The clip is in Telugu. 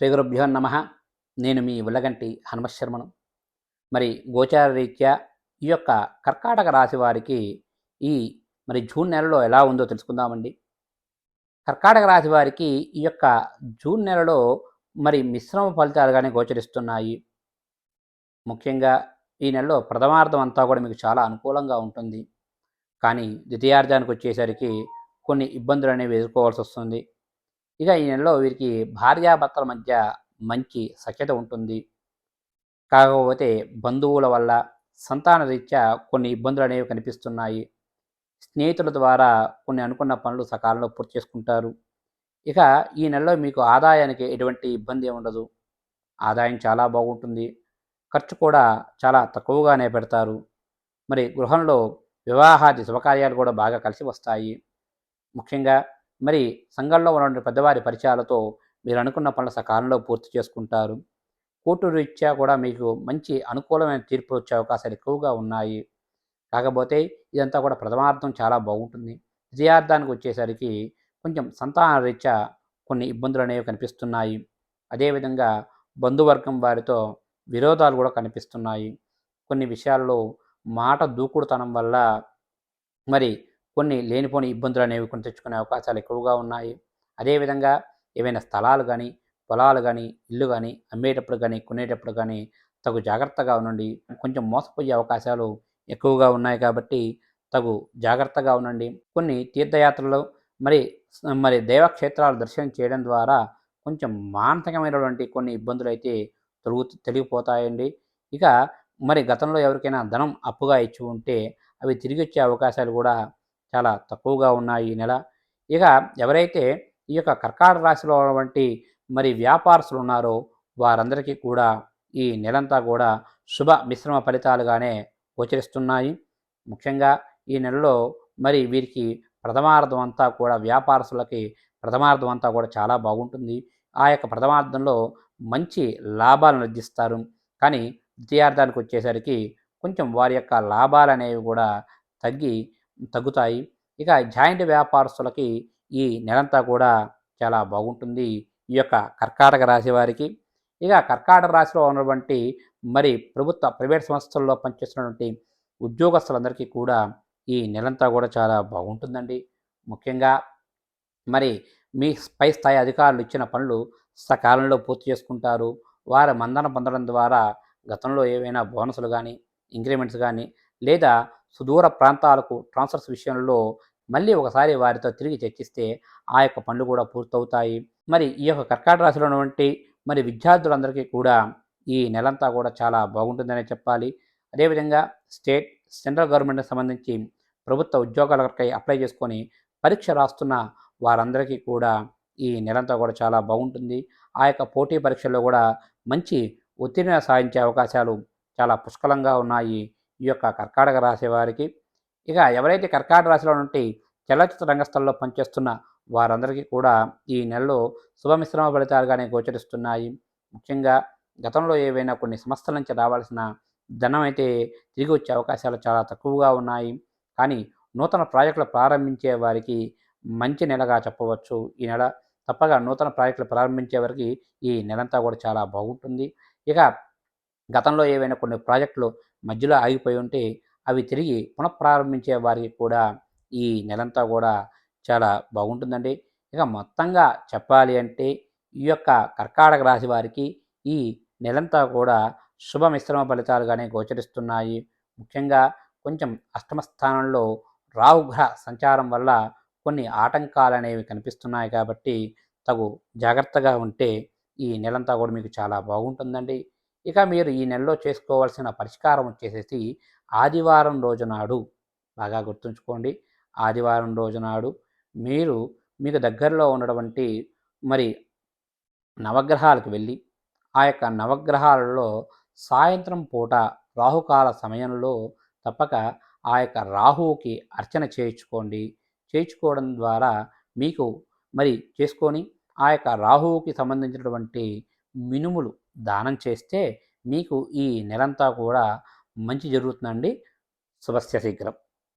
శ్రీ గురుభ్యో నమ. నేను మీ ఉల్లగంటి హనుమశర్మను మరి గోచార రీత్యా ఈ యొక్క కర్కాటక రాశి వారికి ఈ మరి జూన్ నెలలో ఎలా ఉందో తెలుసుకుందామండి. కర్కాటక రాశి వారికి ఈ యొక్క జూన్ నెలలో మరి మిశ్రమ ఫలితాలుగానే గోచరిస్తున్నాయి. ముఖ్యంగా ఈ నెలలో ప్రథమార్థం అంతా కూడా మీకు చాలా అనుకూలంగా ఉంటుంది. కానీ ద్వితీయార్థానికి వచ్చేసరికి కొన్ని ఇబ్బందులు అనేవి ఎదుర్కోవాల్సి వస్తుంది. ఇక ఈ నెలలో వీరికి భార్యాభర్తల మధ్య మంచి సఖ్యత ఉంటుంది. కాకపోతే బంధువుల వల్ల సంతాన రీత్యా కొన్ని ఇబ్బందులు అనేవి కనిపిస్తున్నాయి. స్నేహితుల ద్వారా కొన్ని అనుకున్న పనులు సకాలంలో పూర్తి చేసుకుంటారు. ఇక ఈ నెలలో మీకు ఆదాయానికి ఎటువంటి ఇబ్బంది ఉండదు ఆదాయం చాలా బాగుంటుంది. ఖర్చు కూడా చాలా తక్కువగానే పెడతారు. మరి గృహంలో వివాహాది శుభకార్యాలు కూడా బాగా కలిసి వస్తాయి. ముఖ్యంగా మరి సంఘంలో ఉన్నటువంటి పెద్దవారి పరిచయాలతో మీరు అనుకున్న పనులు సకాలంలో పూర్తి చేసుకుంటారు. కోర్టు రీత్యా కూడా మీకు మంచి అనుకూలమైన తీర్పులు వచ్చే అవకాశాలు ఎక్కువగా ఉన్నాయి. కాకపోతే ఇదంతా కూడా ప్రథమార్థం చాలా బాగుంటుంది. ద్వితీయార్థానికి వచ్చేసరికి కొంచెం సంతాన రీత్యా కొన్ని ఇబ్బందులు అనేవి కనిపిస్తున్నాయి. అదేవిధంగా బంధువర్గం వారితో విరోధాలు కూడా కనిపిస్తున్నాయి. కొన్ని విషయాల్లో మాట దూకుడుతనం వల్ల మరి కొన్ని లేనిపోని ఇబ్బందులు అనేవి కొని తెచ్చుకునే అవకాశాలు ఎక్కువగా ఉన్నాయి. అదేవిధంగా ఏవైనా స్థలాలు కానీ పొలాలు కానీ ఇల్లు కానీ అమ్మేటప్పుడు కానీ కొనేటప్పుడు కానీ తగు జాగ్రత్తగా ఉండండి. కొంచెం మోసపోయే అవకాశాలు ఎక్కువగా ఉన్నాయి కాబట్టి తగు జాగ్రత్తగా ఉండండి. కొన్ని తీర్థయాత్రలు మరి మరి దేవక్షేత్రాలు దర్శనం చేయడం ద్వారా కొంచెం మానసికమైనటువంటి కొన్ని ఇబ్బందులు అయితే తొలుగు తెలిగిపోతాయండి. ఇక మరి గతంలో ఎవరికైనా ధనం అప్పుగా ఇచ్చి ఉంటే అవి తిరిగి వచ్చే అవకాశాలు కూడా చాలా తక్కువగా ఉన్నాయి ఈ నెల. ఇక ఎవరైతే ఈ యొక్క కర్కాట రాశిలో వంటి మరి వ్యాపారస్తులు ఉన్నారో వారందరికీ కూడా ఈ నెలంతా కూడా శుభ మిశ్రమ ఫలితాలుగానే గోచరిస్తున్నాయి. ముఖ్యంగా ఈ నెలలో మరి వీరికి ప్రథమార్థం అంతా కూడా వ్యాపారస్తులకి ప్రథమార్థం అంతా కూడా చాలా బాగుంటుంది. ఆ యొక్క ప్రథమార్థంలో మంచి లాభాలను నిర్దిస్తారు కానీ ద్వితీయార్థానికి వచ్చేసరికి కొంచెం వారి యొక్క లాభాలు అనేవి కూడా తగ్గి తగ్గుతాయి. ఇక జాయింట్ వ్యాపారస్తులకి ఈ నెలంతా కూడా చాలా బాగుంటుంది ఈ యొక్క కర్కాటక రాశి వారికి. ఇక కర్కాటక రాశిలో ఉన్నటువంటి మరి ప్రభుత్వ ప్రైవేట్ సంస్థల్లో పనిచేస్తున్నటువంటి ఉద్యోగస్తులందరికీ కూడా ఈ నెలంతా కూడా చాలా బాగుంటుందండి. ముఖ్యంగా మరి మీ పై స్థాయి అధికారులు ఇచ్చిన పనులు సకాలంలో పూర్తి చేసుకుంటారు. వారి మందన పొందడం ద్వారా గతంలో ఏవైనా బోనసులు కానీ ఇంక్రిమెంట్స్ కానీ లేదా సుదూర ప్రాంతాలకు ట్రాన్స్ఫర్స్ విషయంలో మళ్ళీ ఒకసారి వారితో తిరిగి చర్చిస్తే ఆ యొక్క పనులు కూడా పూర్తవుతాయి. మరి ఈ యొక్క కర్కాటక రాశిలో ఉన్నటువంటి మరి విద్యార్థులందరికీ కూడా ఈ నెలంతా కూడా చాలా బాగుంటుందనే చెప్పాలి. అదేవిధంగా స్టేట్ సెంట్రల్ గవర్నమెంట్కి సంబంధించి ప్రభుత్వ ఉద్యోగాలకై అప్లై చేసుకొని పరీక్ష రాస్తున్న వారందరికీ కూడా ఈ నెలంతా కూడా చాలా బాగుంటుంది. ఆ యొక్క పోటీ పరీక్షల్లో కూడా మంచి ఉత్తీర్ణ సాధించే అవకాశాలు చాలా పుష్కలంగా ఉన్నాయి. ఈ యొక్క కర్కాటక రాశి వారికి. ఇక ఎవరైతే కర్కాటక రాశిలో నుండి చలచిత్ర రంగస్థలంలో పనిచేస్తున్న వారందరికీ కూడా ఈ నెలలో శుభమిశ్రమ ఫలితాలుగానే గోచరిస్తున్నాయి. ముఖ్యంగా గతంలో ఏవైనా కొన్ని సంస్థల నుంచి రావాల్సిన ధనం అయితే తిరిగి వచ్చే అవకాశాలు చాలా తక్కువగా ఉన్నాయి. కానీ నూతన ప్రాజెక్టులు ప్రారంభించే వారికి మంచి నెలగా చెప్పవచ్చు. ఈ నెల తప్పగా నూతన ప్రాజెక్టులు ప్రారంభించే వారికి ఈ నెలంతా కూడా చాలా బాగుంటుంది. ఇక గతంలో ఏవైనా కొన్ని ప్రాజెక్టులు మధ్యలో ఆగిపోయి ఉంటే అవి తిరిగి పునఃప్రారంభించే వారికి కూడా ఈ నెలంతా కూడా చాలా బాగుంటుందండి. ఇక మొత్తంగా చెప్పాలి అంటే ఈ యొక్క కర్కాటక రాశి వారికి ఈ నెలంతా కూడా శుభ మిశ్రమ ఫలితాలుగానే గోచరిస్తున్నాయి. ముఖ్యంగా కొంచెం అష్టమ స్థానంలో రాహుగ్రహ సంచారం వల్ల కొన్ని ఆటంకాలు అనేవి కనిపిస్తున్నాయి కాబట్టి తగు జాగ్రత్తగా ఉంటే ఈ నెలంతా కూడా మీకు చాలా బాగుంటుందండి. ఇక మీరు ఈ నెలలో చేసుకోవాల్సిన పరిష్కారం వచ్చేసేసి ఆదివారం రోజునాడు బాగా గుర్తుంచుకోండి. ఆదివారం రోజునాడు మీరు మీకు దగ్గరలో ఉన్నటువంటి మరి నవగ్రహాలకు వెళ్ళి ఆ యొక్క నవగ్రహాలలో సాయంత్రం పూట రాహుకాల సమయంలో తప్పక ఆ యొక్క రాహువుకి అర్చన చేయించుకోండి. చేయించుకోవడం ద్వారా మీకు మరి చేసుకొని ఆ యొక్క రాహువుకి సంబంధించినటువంటి మినుములు దానం చేస్తే మీకు ఈ నెలంతా కూడా మంచి జరుగుతుందండి. శుభస్య శీఘ్రం.